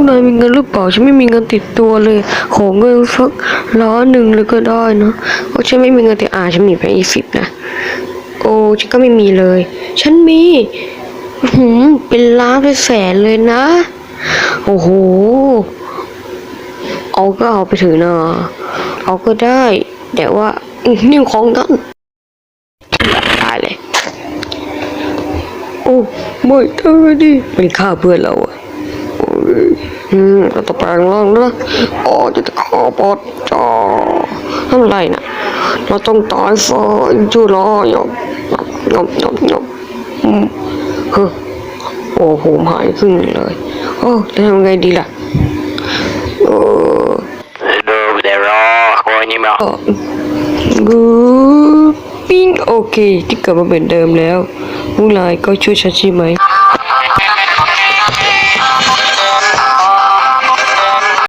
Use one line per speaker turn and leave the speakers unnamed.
พวกนายมีเงินหรือเปล่าฉันไม่มีเงินติดตัวเลย ขอเงินสักล้านหนึ่งเลยก็ได้นะเพราะฉันไม่มีเงินติดอ่าฉันมีแค่ยี่สิบนะโอ้ฉันก็ไม่มีเลย ฉันมีหืมเป็นล้านเป็นแสนเลยนะ โอ้โห เอาก็เอาไปถือะนะเอาก็ได้ แต่ว่านี่ของนั้นตายเลย โอ้ไม่เธอดิเป็นฆ่าเพื่อนเราอะ อืมเราต้องแปลงร่างนะอ๋อจะจะขอปอดจอทำไรนะเราต้องตายฟอนจูรอยบยบยบยบอืมฮ้อโอ้โหหายขึ้นเลย โอ้จะทำไงดีล่ะเออ
ดูเดี๋ยวรอคนนี้มา
กูปิ้งโอเค ที่กลับมาเหมือนเดิมแล้วพวกนายก็ช่วยฉันใช่ไหม